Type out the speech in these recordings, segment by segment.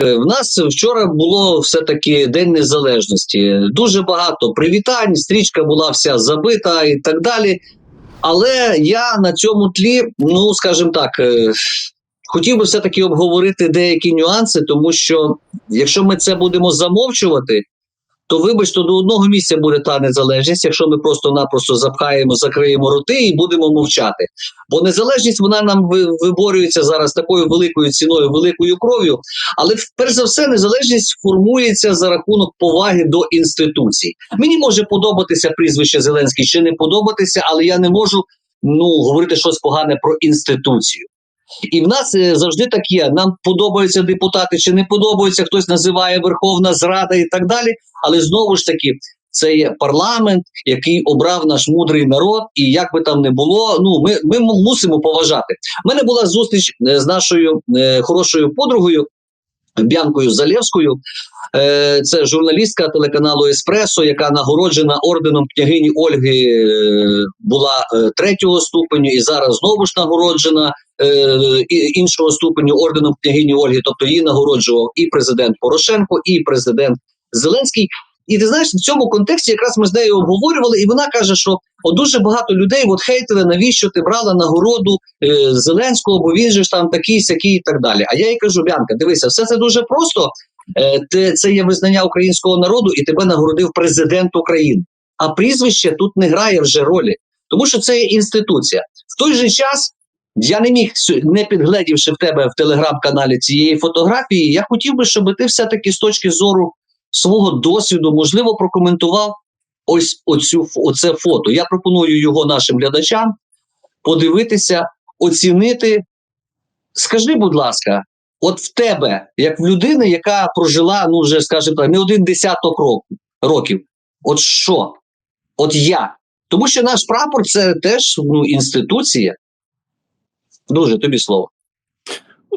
Е, В нас вчора було все таки День Незалежності. Дуже багато привітань, стрічка була вся забита і так далі. Але я на цьому тлі, ну скажімо так, е, хотів би все-таки обговорити деякі нюанси, тому що якщо ми це будемо замовчувати, то вибачте, до одного місця буде та незалежність, якщо ми просто-напросто запхаємо, закриємо роти і будемо мовчати. Бо незалежність вона нам виборюється зараз такою великою ціною, великою кров'ю. Але перш за все, незалежність формується за рахунок поваги до інституцій. Мені може подобатися прізвище Зеленський чи не подобатися, але я не можу ну говорити щось погане про інституцію. І в нас е, завжди так є. Нам подобаються депутати чи не подобаються, хтось називає Верховна Зрада і так далі. Але знову ж таки, це є парламент, який обрав наш мудрий народ, і як би там не було, ну ми, ми мусимо поважати. У мене була зустріч е, з нашою е, хорошою подругою Бянкою Залєвською. Е, це журналістка телеканалу Еспресо, яка нагороджена орденом княгині Ольги була третього ступеню, і зараз знову ж нагороджена іншого ступеню орденом княгині Ольги. Тобто її нагороджував і президент Порошенко, і президент Зеленський. І ти знаєш, в цьому контексті якраз ми з нею обговорювали, і вона каже, що от дуже багато людей от хейтили, навіщо ти брала нагороду е, Зеленського, бо він же ж там такий, сякий і так далі. А я їй кажу: Бянка, дивися, все це дуже просто. Е, це є визнання українського народу, і тебе нагородив президент України. А прізвище тут не грає вже ролі, тому що це є інституція. В той же час я не міг не підгледівши в тебе в телеграм-каналі цієї фотографії. Я хотів би, щоб ти все-таки з точки зору свого досвіду, можливо, прокоментував ось оцю оце фото. Я пропоную його нашим глядачам подивитися, оцінити. Скажи, будь ласка, от в тебе, як в людини, яка прожила, ну вже скажімо так, не один десяток років, от що? От я. Тому що наш прапор це теж ну, інституція. Дуже тобі слово.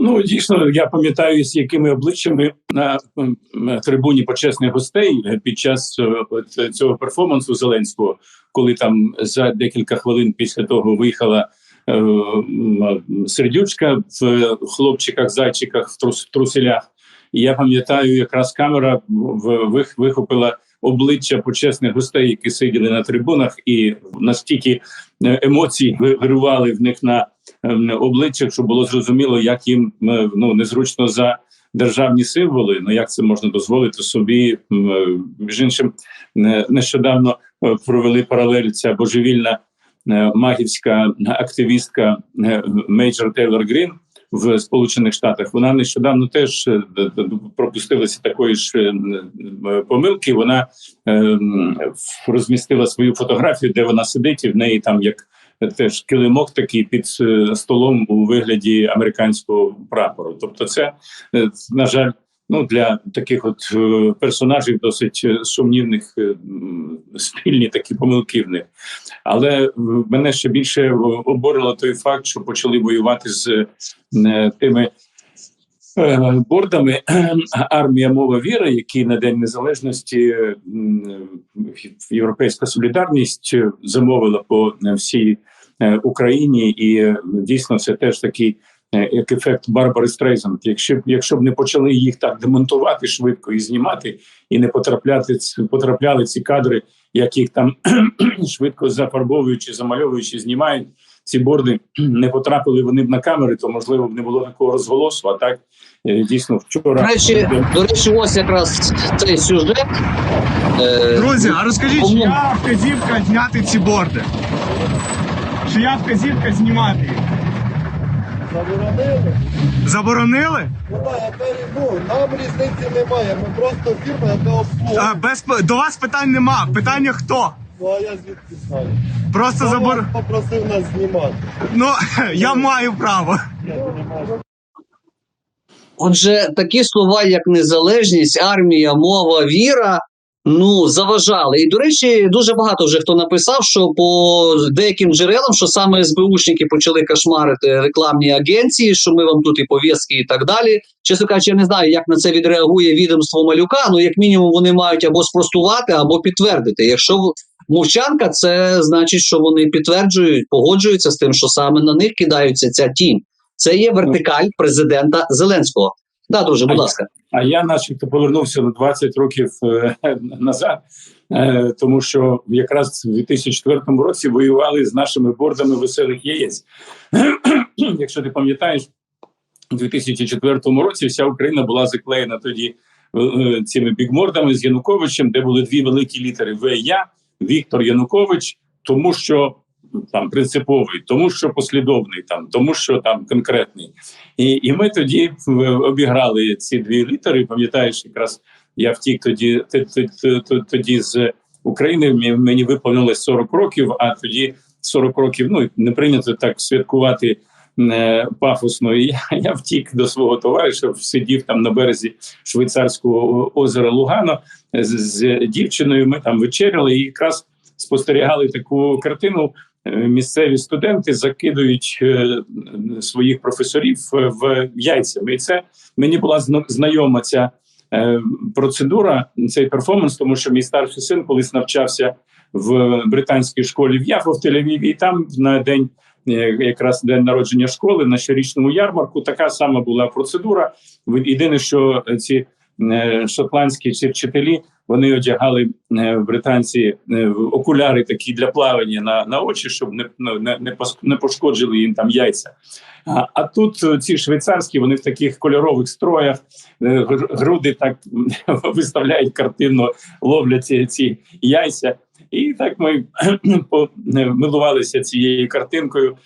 Ну дійсно, я пам'ятаю, з якими обличчями на м, м, трибуні почесних гостей е, під час е, цього перформансу Зеленського, коли там за декілька хвилин після того виїхала е, сердючка в хлопчиках, зайчиках, в трус, труселях. І я пам'ятаю, якраз камера в, вих, вихопила обличчя почесних гостей, які сиділи на трибунах, і настільки е, емоцій вирували в них на обличчях, щоб було зрозуміло, як їм е, ну незручно за державні символи. Ну як це можна дозволити собі? Е, Між іншим, не- нещодавно е, провели паралель ця божевільна е, магівська активістка е, Мейджор Тейлор Грін. В Сполучених Штатах вона нещодавно теж е, пропустилася такої ж е, е, помилки. Вона е, розмістила свою фотографію, де вона сидить, і в неї там як теж килимок такий під е, столом у вигляді американського прапору. Тобто, це е, на жаль, ну для таких от е, персонажів досить сумнівних спільні такі помилки в них. Але мене ще більше обурило той факт, що почали воювати з тими. Е, Бордами армія мова віра, які на день незалежності Європейська солідарність е, замовила по е, всій е, Україні, і е, дійсно це теж такий е, як ефект Барбари Стрейзанд. Якщо б якщо б не почали їх так демонтувати швидко і знімати, і не потрапляти потрапляли ці кадри, як їх там швидко зафарбовуючи, замальовуючи, знімають. Ці борди не потрапили вони б на камери, то можливо б не було такого розголосу. А так е, дійсно вчора речі, до речі, ось якраз цей сюжет. Е, Друзі, а розкажіть, Кому? чия вказівка зняти ці борди? Чия вказівка знімати їх? Заборонили? Заборонили? Ну так, я ну, нам різниці немає. Ми просто фірма, яка обслуговує. А, без, до вас питань нема. Питання хто? Ну а я звідки знаю? Просто Хто забор... вас попросив нас знімати. Ну, я маю право. Отже, такі слова, як незалежність, армія, мова, віра. Ну, заважали. І до речі, дуже багато вже хто написав, що по деяким джерелам, що саме СБУшники почали кошмарити рекламні агенції, що ми вам тут і пов'язки, і так далі. Чесно кажучи, я не знаю, як на це відреагує відомство малюка. Ну, як мінімум, вони мають або спростувати, або підтвердити. Якщо мовчанка, це значить, що вони підтверджують, погоджуються з тим, що саме на них кидається ця тінь. Це є вертикаль президента Зеленського. Да, друже, будь А- ласка. А я, начебто, повернувся на 20 років е, назад, е, тому що якраз в 2004 році воювали з нашими бордами веселих яєць. Якщо ти пам'ятаєш, у 2004 році вся Україна була заклеєна тоді е, цими бігмордами з Януковичем, де були дві великі літери В. Я, Віктор Янукович, тому що там принциповий, тому що послідовний, там тому що там конкретний. І, і ми тоді обіграли ці дві літери. Пам'ятаєш, якраз я втік тоді, тоді з України. Мені виповнилось 40 років, а тоді 40 років. Ну не прийнято так святкувати. Пафосно, і я, втік до свого товариша, сидів там на березі швейцарського озера Лугано з, з дівчиною. Ми там вечеряли і якраз спостерігали таку картину. Е, Місцеві студенти закидують е, своїх професорів е, в яйцями. І це мені була знайома ця процедура, цей перформанс, тому що мій старший син колись навчався в британській школі в Яфо в Тель-Авіві, і там на день. Е, Якраз день народження школи на щорічному ярмарку така сама була процедура. Єдине, що ці е, шотландські ці вчителі вони одягали е, британці е, окуляри такі для плавання на, на очі, щоб не, ну, не, не, пошкоджили їм там яйця. А, а тут е, ці швейцарські, вони в таких кольорових строях, е, груди так виставляють картинно, ловлять ці, ці яйця. І так ми милувалися цією картинкою,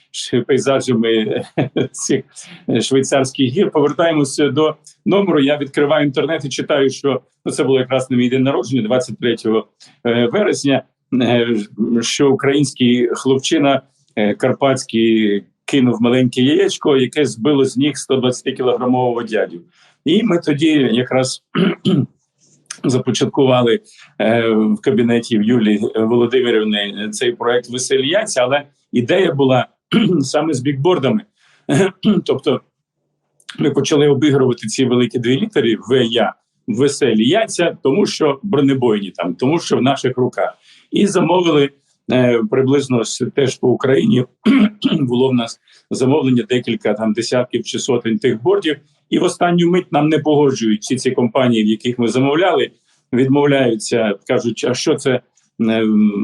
пейзажами цих е, швейцарських гір. Повертаємося до номеру. Я відкриваю інтернет і читаю, що ну, це було якраз на мій день народження, 23 е, вересня. е, Що український хлопчина карпатський кинув маленьке яєчко, яке збило з ніг 120 кілограмового дядю. І ми тоді якраз започаткували е, в кабінеті в Юлії Володимирівни цей проект «Веселі яйця», але ідея була саме з бікбордами. тобто ми почали обігрувати ці великі дві літери В Я веселі яйця, тому що бронебойні там, тому що в наших руках. І замовили е, приблизно теж по Україні було в нас замовлення декілька там десятків чи сотень тих бордів. І в останню мить нам не погоджують всі ці компанії, в яких ми замовляли, відмовляються, кажуть, а що це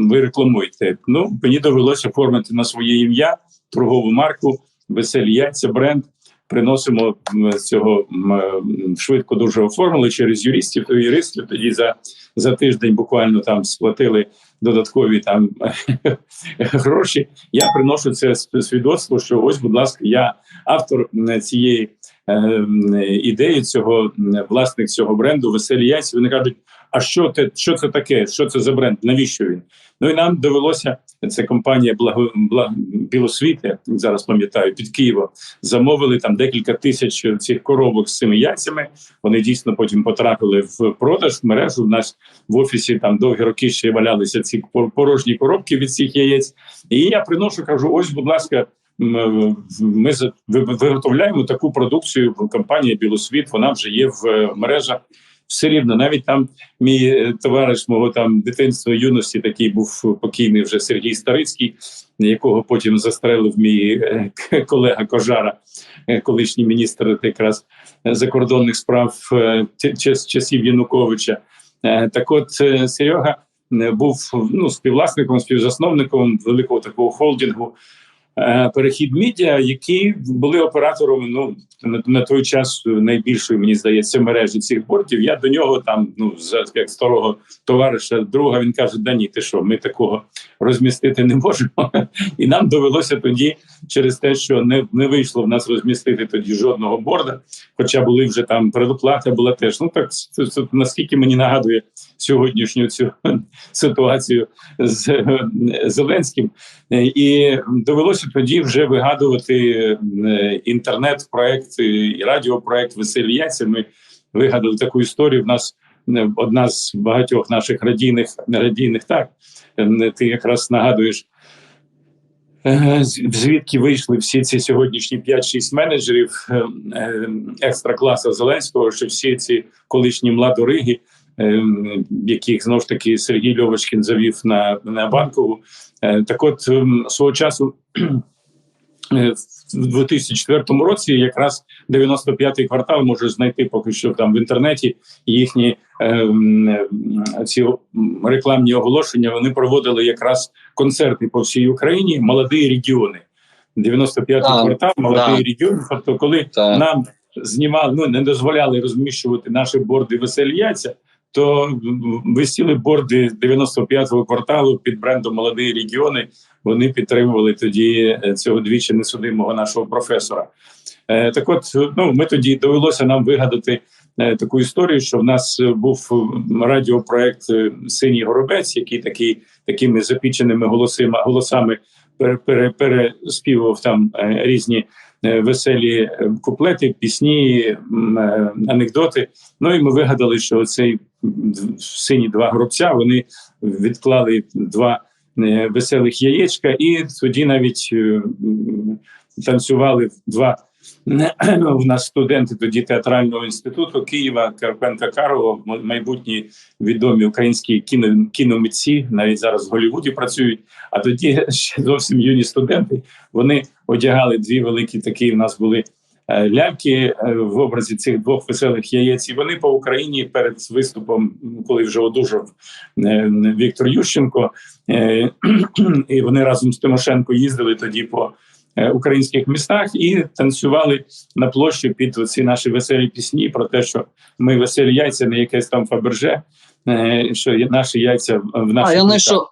ви рекламуєте? Ну мені довелося оформити на своє ім'я торгову марку, веселі яйця, бренд. Приносимо цього швидко дуже оформили через юристів. То юристів тоді за, за тиждень буквально там сплатили додаткові там гроші. Я приношу це св- свідоцтво, що ось, будь ласка, я автор цієї ідеї, цього власник цього бренду Веселі яйця. Вони кажуть, а що це, що це таке? Що це за бренд? Навіщо він? Ну і нам довелося. Це компанія Благо, Благо Білосвіт, я зараз пам'ятаю, під Києвом замовили там декілька тисяч цих коробок з цими яйцями. Вони дійсно потім потрапили в продаж в мережу. У нас в офісі там довгі роки ще валялися ці порожні коробки від цих яєць. І я приношу, кажу: ось, будь ласка. Ми виготовляємо таку продукцію. Компанія Білосвіт вона вже є в е, мережах. Все рівно, навіть там мій е, товариш мого там дитинства юності, такий був покійний вже Сергій Старицький, якого потім застрелив мій е, колега Кожара, колишній міністр якраз закордонних справ час- часів Януковича. Так, от Серега був ну співвласником, співзасновником великого такого холдингу. Е, Перехід медіа, які були операторами ну на, на той час найбільшої, мені здається, мережі цих бортів. Я до нього там, ну за як старого товариша, друга він каже: Да ні, ти що, ми такого розмістити не можемо. І нам довелося тоді через те, що не, не вийшло в нас розмістити тоді жодного борда. Хоча були вже там предоплата була теж. Ну так це, це наскільки мені нагадує сьогоднішню цю ситуацію з е, Зеленським, Е, і довелося тоді вже вигадувати е, інтернет-проект і радіопроект «Веселі яйця». Ми вигадали таку історію. В нас е, одна з багатьох наших радійних радійних так. е, Ти якраз нагадуєш. Звідки вийшли всі ці сьогоднішні 5-6 менеджерів екстра класу Зеленського, що всі ці колишні младориги, яких знову ж таки Сергій Льовочкін завів на, на банкову. Е, Так, от ем, свого часу е, в 2004 році якраз 95-й квартал може знайти поки що там в інтернеті їхні е, е, ці рекламні оголошення. Вони проводили якраз концерти по всій Україні. Молоді регіони. 95-й Так, квартал, молоді регіони. Тобто, коли Так. нам знімали, ну не дозволяли розміщувати наші борди веселі яйця. То висіли борди 95-го кварталу під брендом Молоді регіони. Вони підтримували тоді е, цього двічі несудимого нашого професора. Е, Так, от ну ми тоді довелося нам вигадати е, таку історію, що в нас був радіопроект Синій горобець, який такий такими запіченими голосами пере, переспівував там різні веселі куплети, пісні, анекдоти. Ну і ми вигадали, що цей сині два горобця вони відклали два е, веселих яєчка, і тоді навіть е, танцювали два. У нас студенти тоді театрального інституту Києва Карпенка Карова, майбутні відомі українські кіно, кіномитці, навіть зараз в Голлівуді працюють. А тоді ще зовсім юні студенти. Вони одягали дві великі такі. У нас були е, ляльки е, в образі цих двох веселих яєць. І вони по Україні перед виступом, коли вже одужав е, Віктор Ющенко, е, і вони разом з Тимошенко їздили тоді по е, українських містах і танцювали на площі під ці наші веселі пісні про те, що ми веселі яйця, не якесь там Фаберже, е, що наші яйця в А я руках. знайшов.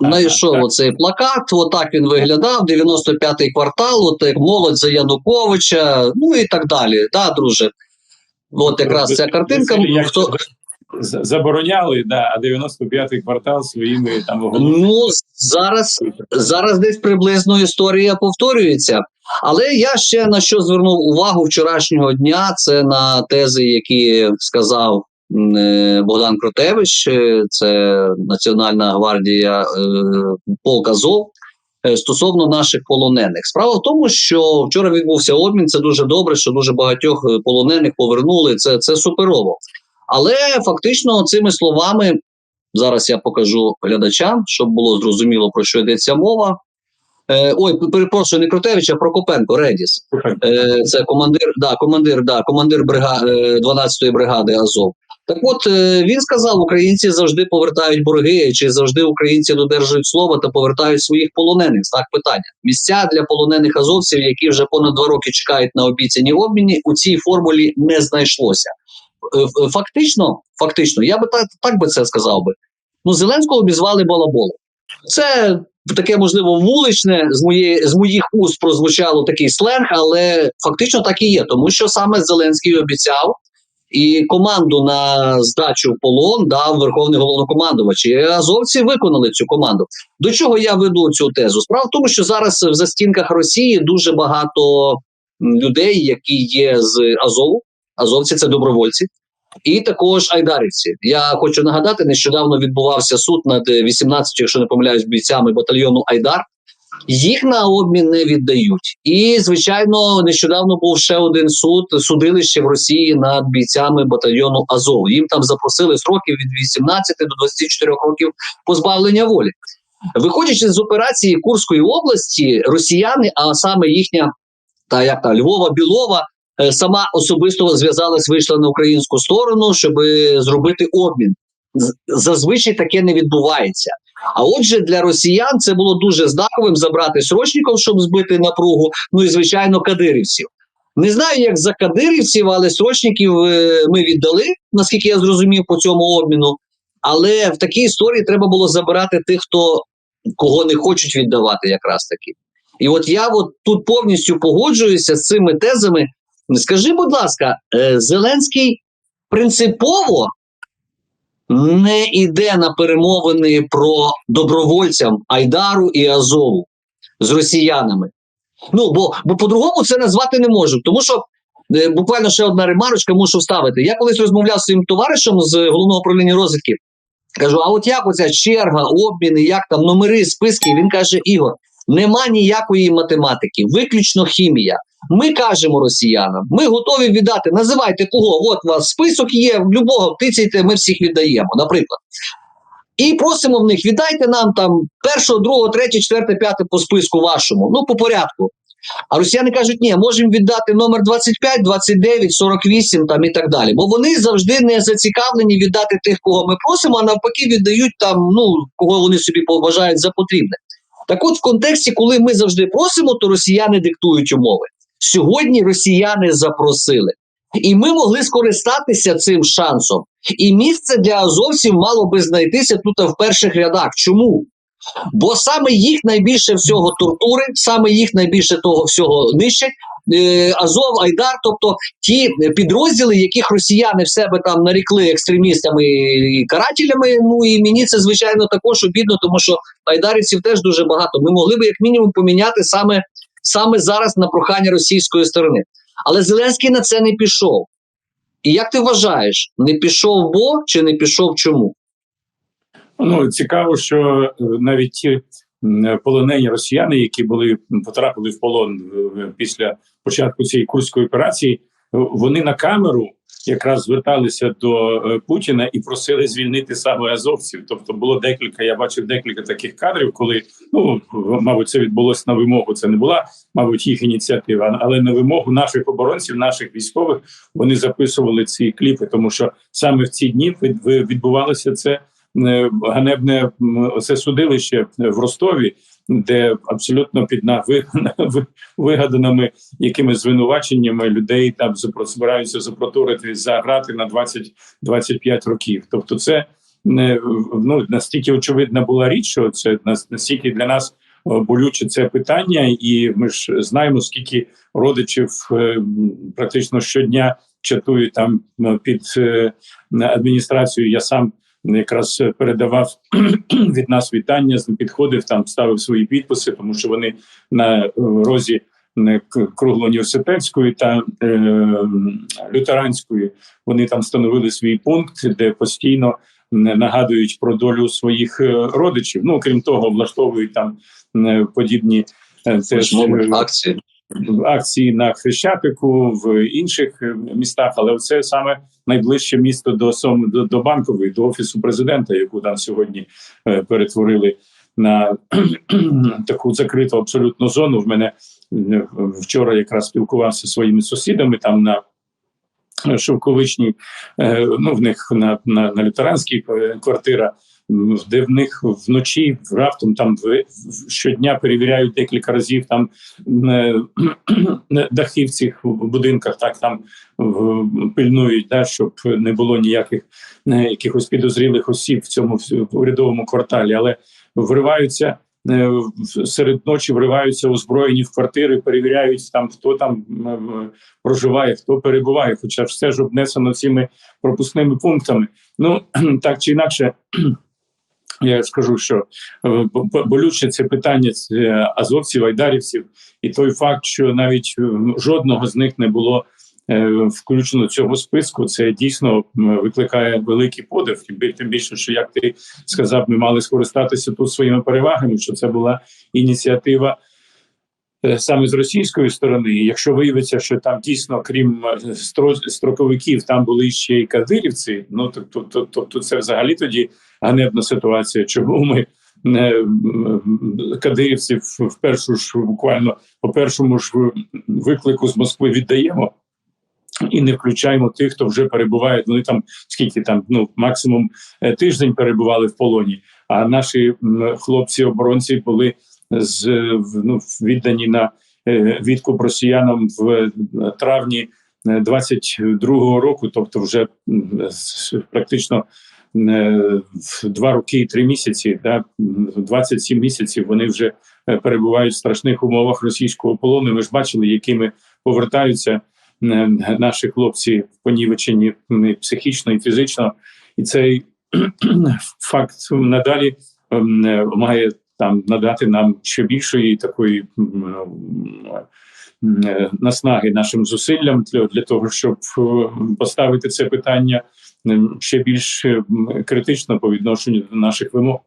Знайшов оцей плакат, отак він виглядав, 95-й квартал, от як молодь за Януковича, ну і так далі. Да, друже? От якраз ця картинка. Хто, забороняли, да, а 95-й квартал своїми там ну, зараз, зараз десь приблизно історія повторюється. Але я ще на що звернув увагу вчорашнього дня, це на тези, які сказав Богдан Кротевич, е, це Національна гвардія е, полк Азов, е, стосовно наших полонених. Справа в тому, що вчора відбувся обмін. Це дуже добре, що дуже багатьох е, полонених повернули. Це, це суперово. Але фактично цими словами зараз я покажу глядачам, щоб було зрозуміло про що йдеться мова. Е, ой, перепрошую, не Кротевич, а Прокопенко Редіс. Е, це командир, да, командир, да, командир брига, е, 12-ї бригади Азов. Так от е, він сказав: українці завжди повертають борги, чи завжди українці додержують слова та повертають своїх полонених. Так питання. Місця для полонених азовців, які вже понад два роки чекають на обіцяні обміни, у цій формулі не знайшлося. Е, Фактично, фактично, я би так, так би це сказав би. Ну, Зеленського обізвали балаболом. Це таке, можливо, вуличне з моєї з моїх уст прозвучало такий сленг, але фактично так і є, тому що саме Зеленський обіцяв. І команду на здачу в полон дав верховний головнокомандувач. І азовці виконали цю команду. До чого я веду цю тезу? Справа в тому, що зараз в застінках Росії дуже багато людей, які є з Азову. Азовці це добровольці, і також айдарівці. Я хочу нагадати, нещодавно відбувався суд над е, 18, якщо не помиляюсь, бійцями батальйону Айдар. Їх на обмін не віддають. І, звичайно, нещодавно був ще один суд, судилище в Росії над бійцями батальйону Азов. Їм там запросили сроків від 18 до 24 років позбавлення волі. Виходячи з операції Курської області, росіяни, а саме їхня та як та Львова Білова, е, сама особисто зв'язалась, вийшла на українську сторону, щоб зробити обмін. Зазвичай таке не відбувається. А отже, для росіян це було дуже знаковим забрати срочників, щоб збити напругу. Ну і звичайно, кадирівців. Не знаю, як за кадирівців, але срочників е, ми віддали, наскільки я зрозумів по цьому обміну. Але в такій історії треба було забирати тих, хто кого не хочуть віддавати, якраз таки. І от я от тут повністю погоджуюся з цими тезами. Скажи, будь ласка, е, Зеленський принципово не йде на перемовини про добровольцям Айдару і Азову з росіянами. Ну, бо, бо по-другому це назвати не можу. Тому що е, буквально ще одна ремарочка мушу вставити. Я колись розмовляв з своїм товаришем з головного управління розвідки. Кажу: а от як оця черга, обміни, як там номери, списки? Він каже: Ігор, нема ніякої математики, виключно хімія. Ми кажемо росіянам, ми готові віддати. Називайте кого. От у вас список є, любого тицяйте, ми всіх віддаємо. Наприклад. І просимо в них, віддайте нам там першого, другого, третє, четверте, п'яте по списку вашому. Ну, по порядку. А росіяни кажуть, ні, можемо віддати номер 25, 29, 48 там і так далі. Бо вони завжди не зацікавлені віддати тих, кого ми просимо, а навпаки, віддають там, ну, кого вони собі поважають за потрібне. Так от, в контексті, коли ми завжди просимо, то росіяни диктують умови. Сьогодні росіяни запросили. І ми могли скористатися цим шансом. І місце для азовців мало би знайтися тут в перших рядах. Чому? Бо саме їх найбільше всього тортури, саме їх найбільше того всього нищать. Е, Азов, Айдар, тобто ті підрозділи, яких росіяни в себе там нарікли екстремістами і карателями. Ну і мені це звичайно також обідно, тому що айдарівців теж дуже багато. Ми могли би як мінімум поміняти саме, саме зараз на прохання російської сторони. Але Зеленський на це не пішов. І як ти вважаєш, не пішов бо чи не пішов чому? Ну цікаво, що е, навіть ті полонені росіяни, які були потрапили в полон е, після початку цієї курської операції, е, вони на камеру якраз зверталися до е, Путіна і просили звільнити саме азовців. Тобто було декілька. Я бачив декілька таких кадрів, коли ну мабуть, це відбулося на вимогу. Це не була, мабуть, їх ініціатива, але на вимогу наших оборонців, наших військових вони записували ці кліпи, тому що саме в ці дні від- відбувалося це е, ганебне м, оце судилище в Ростові, де абсолютно під на ви- ви- вигаданими якимись звинуваченнями людей там збираються запроторити за грати на 20-25 років. Тобто, це не ну настільки очевидна була річ, що це нас- настільки для нас е, болюче це питання, і ми ж знаємо, скільки родичів е, практично щодня чатують там під е, адміністрацією. Я сам якраз передавав від нас вітання, підходив там, ставив свої підписи, тому що вони на е, розі е, круглоуніверситетської та е, лютеранської вони там встановили свій пункт, де постійно нагадують про долю своїх е, родичів. Ну крім того, влаштовують там е, подібні е, теж е, акції. Акції на Хрещатику в інших е, містах, але це саме найближче місто до до, до банкової, до офісу президента, яку там сьогодні е, перетворили на таку закриту абсолютно зону. В мене е, вчора якраз спілкувався зі своїми сусідами там на. Шовковичній, ну в них на, на, на лютеранській квартира, де в них вночі раптом там щодня перевіряють декілька разів там е, дахи в цих будинках, так там пильнують, да, щоб не було ніяких е, якихось підозрілих осіб в цьому урядовому кварталі, але вриваються. е, Серед ночі вриваються озброєні в квартири, перевіряють там, хто там проживає, хто перебуває, хоча все ж обнесено цими пропускними пунктами. Ну так чи інакше, я скажу, що е, бо- бо- болюче це питання азовців, айдарівців, і той факт, що навіть е, жодного з них не було е, включено цього списку, це дійсно викликає великий подив. Тим більше, що як ти сказав, ми мали скористатися тут своїми перевагами, що це була ініціатива. Е, Саме з російської сторони, якщо виявиться, що там дійсно, крім е, строковиків, там були ще й кадирівці, ну тобто, то, тобто це взагалі тоді ганебна ситуація. Чому ми е, кадирівців в першу ж буквально по першому ж виклику з Москви віддаємо і не включаємо тих, хто вже перебуває. Вони там скільки там ну максимум тиждень перебували в полоні. А наші хлопці-оборонці були з е, ну, віддані на е, відкуп росіянам в е, травні е, 22-го року, тобто вже практично е, в два роки і три місяці, да, м, 27 місяців вони вже е, перебувають в страшних умовах російського полону. Ми ж бачили, якими повертаються е, наші хлопці понівечені психічно і фізично, і цей факт надалі е, має там надати нам ще більшої такої е, наснаги нашим зусиллям для, для того, щоб е, поставити це питання ще більш е, критично по відношенню до наших вимог.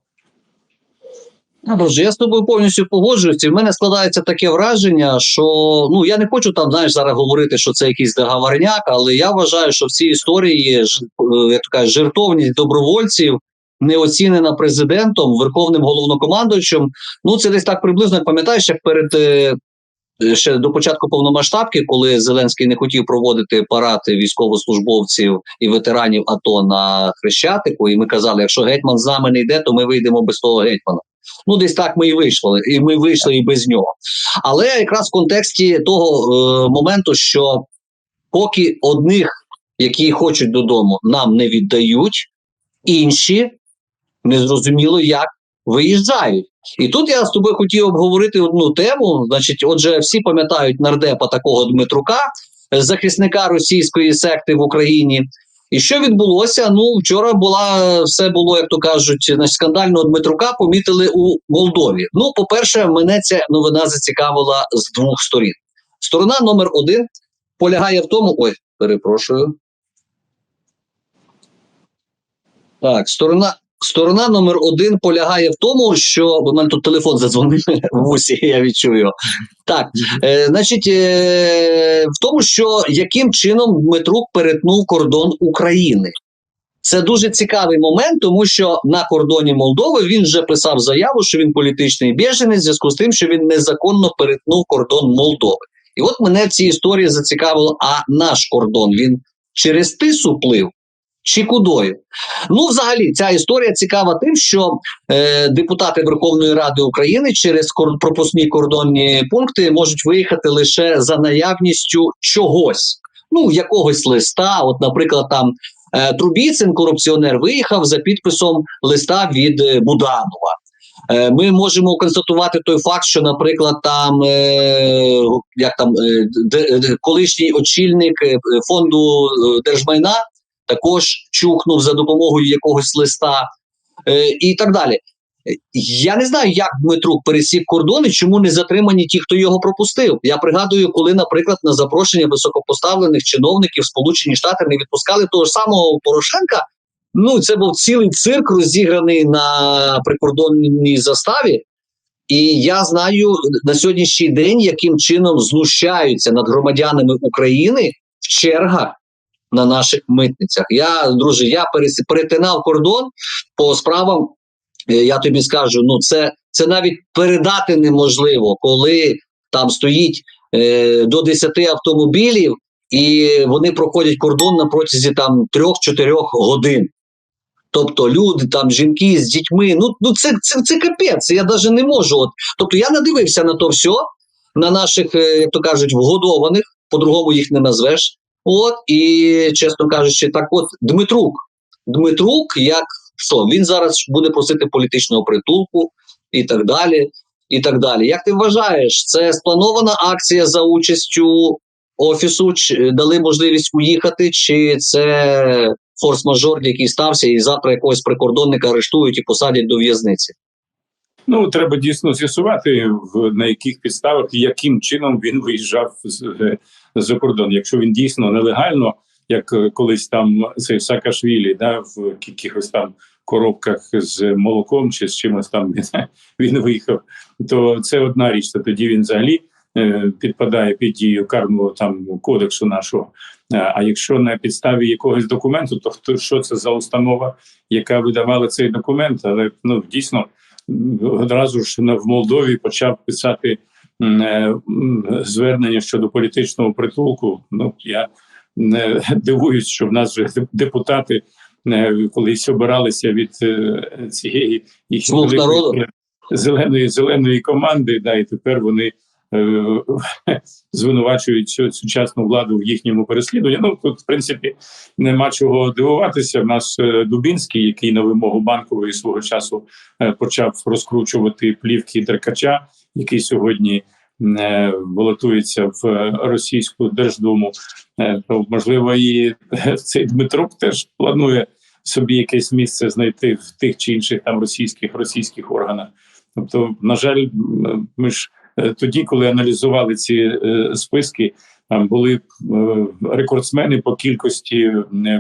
Ну, я з тобою повністю погоджуюся. І в мене складається таке враження, що ну я не хочу там знаєш зараз говорити, що це якийсь договорняк, але я вважаю, що в цій історії ж- то кажуть, жертовність добровольців не оцінена президентом, верховним головнокомандуючим. Ну це десь так приблизно пам'ятаєш, як перед е, е, ще до початку повномасштабки, коли Зеленський не хотів проводити парад військовослужбовців і ветеранів АТО на Хрещатику, і ми казали, якщо гетьман з нами не йде, то ми вийдемо без того гетьмана. Ну, десь так ми і вийшли, і ми вийшли і без нього. Але якраз в контексті того е, моменту, що поки одних, які хочуть додому, нам не віддають, інші незрозуміло як виїжджають. І тут я з тобою хотів обговорити одну тему. Значить, отже, всі пам'ятають нардепа такого Дмитрука, захисника російської секти в Україні. І що відбулося? Ну, вчора була все було, як то кажуть, значить, скандального Дмитрука помітили у Молдові. Ну, по-перше, мене ця новина зацікавила з двох сторін. Сторона номер один полягає в тому. Ой, перепрошую. Так, сторона. Сторона номер один полягає в тому, що в мене тут телефон задзвонив в вусі, я відчую. Так, е, значить, е, в тому, що яким чином Дмитрук перетнув кордон України. Це дуже цікавий момент, тому що на кордоні Молдови він вже писав заяву, що він політичний біженець в зв'язку з тим, що він незаконно перетнув кордон Молдови. І от мене в цій історії зацікавило, а наш кордон він через тису плив чи кудою? Ну, взагалі, ця історія цікава тим, що е, депутати Верховної Ради України через кор- пропускні кордонні пункти можуть виїхати лише за наявністю чогось, ну якогось листа. От, наприклад, там е, Трубіцин, корупціонер, виїхав за підписом листа від е, Буданова. Е, Ми можемо констатувати той факт, що, наприклад, там як там колишній очільник фонду держмайна також чухнув за допомогою якогось листа е, і так далі. Я не знаю, як Дмитрук пересік кордон і чому не затримані ті, хто його пропустив. Я пригадую, коли, наприклад, на запрошення високопоставлених чиновників Сполучені Штати не відпускали того ж самого Порошенка. Ну, це був цілий цирк розіграний на прикордонній заставі. І я знаю на сьогоднішній день, яким чином знущаються над громадянами України в чергах на наших митницях. Я, друже, я перетинав кордон по справам. е, Я тобі скажу, ну це, це навіть передати неможливо, коли там стоїть е, до 10 автомобілів, і вони проходять кордон на протязі там 3-4 годин. Тобто люди, там жінки з дітьми, ну, ну це, це, це капець. Я навіть не можу. От. Тобто я надивився на то все, на наших, е, як то кажуть, вгодованих, по-другому їх не назвеш. От, і чесно кажучи, так от Дмитрук. Дмитрук, як що, він зараз буде просити політичного притулку і так далі. І так далі. Як ти вважаєш, це спланована акція за участю офісу? Чи дали можливість уїхати, чи це форс-мажор, який стався, і завтра якогось прикордонника арештують і посадять до в'язниці? Ну треба дійсно з'ясувати на яких підставах і яким чином він виїжджав з е, за кордон. Якщо він дійсно нелегально, як е, колись там цей Саакашвілі, да, в якихось там коробках з молоком чи з чимось там він, виїхав, то це одна річ. То тоді він взагалі е, підпадає під дію карного там кодексу нашого. Е, А якщо на підставі якогось документу, то хто що це за установа, яка видавала цей документ? Але ну дійсно одразу ж в Молдові почав писати звернення щодо політичного притулку. Ну я не дивуюсь, що в нас вже депутати е, колись обиралися від е, цієї їхньої зеленої зеленої команди, да, і тепер вони е, звинувачують цю сучасну владу в їхньому переслідуванні. Ну тут, в принципі, нема чого дивуватися. В нас е, Дубінський, який на вимогу банкової свого часу е, почав розкручувати плівки Деркача, який сьогодні. е, Балотується в російську держдуму, Е, то можливо і е, цей Дмитрук теж планує собі якесь місце знайти в тих чи інших там російських російських органах. Тобто, на жаль, ми ж тоді, коли аналізували ці списки, там були рекордсмени по кількості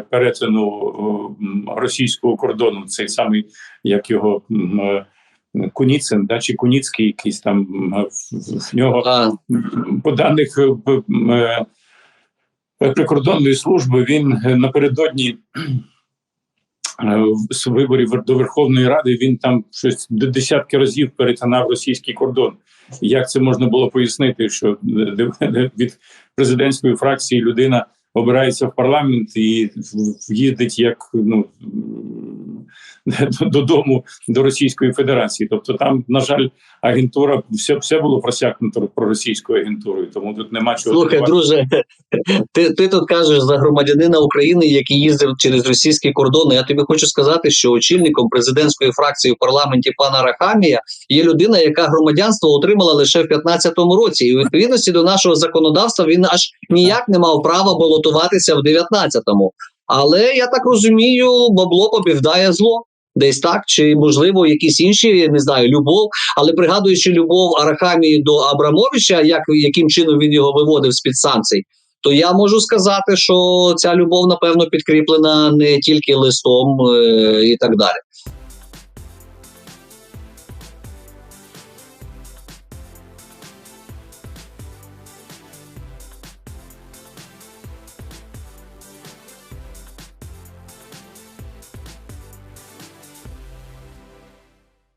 перетину російського кордону. Цей самий, як його Куніцин, да, чи Куніцький, якийсь там в, нього А, по даних е, е, прикордонної служби, він е, напередодні з виборів до Верховної Ради він там щось до десятки разів перетинав російський кордон. Як це можна було пояснити, що від президентської фракції людина обирається в парламент і в- їздить як ну додому до Російської Федерації? Тобто, там, на жаль, агентура все, все було просякнуто проросійською агентурою, тому тут нема чого. Слухай, дивувати. друже, ти, ти тут кажеш за громадянина України, який їздив через російські кордони. Я тобі хочу сказати, що очільником президентської фракції в парламенті пана Рахамія є людина, яка громадянство отримала лише в 15-му році. І у відповідності до нашого законодавства він аж ніяк не мав права балотуватися в 19-му. Але я так розумію, бабло побівдає зло. Десь так, чи можливо якісь інші, не знаю, любов. Але пригадуючи любов Арахамії до Абрамовича, як яким чином він його виводив з під санкцій, то я можу сказати, що ця любов напевно підкріплена не тільки листом е, і так далі.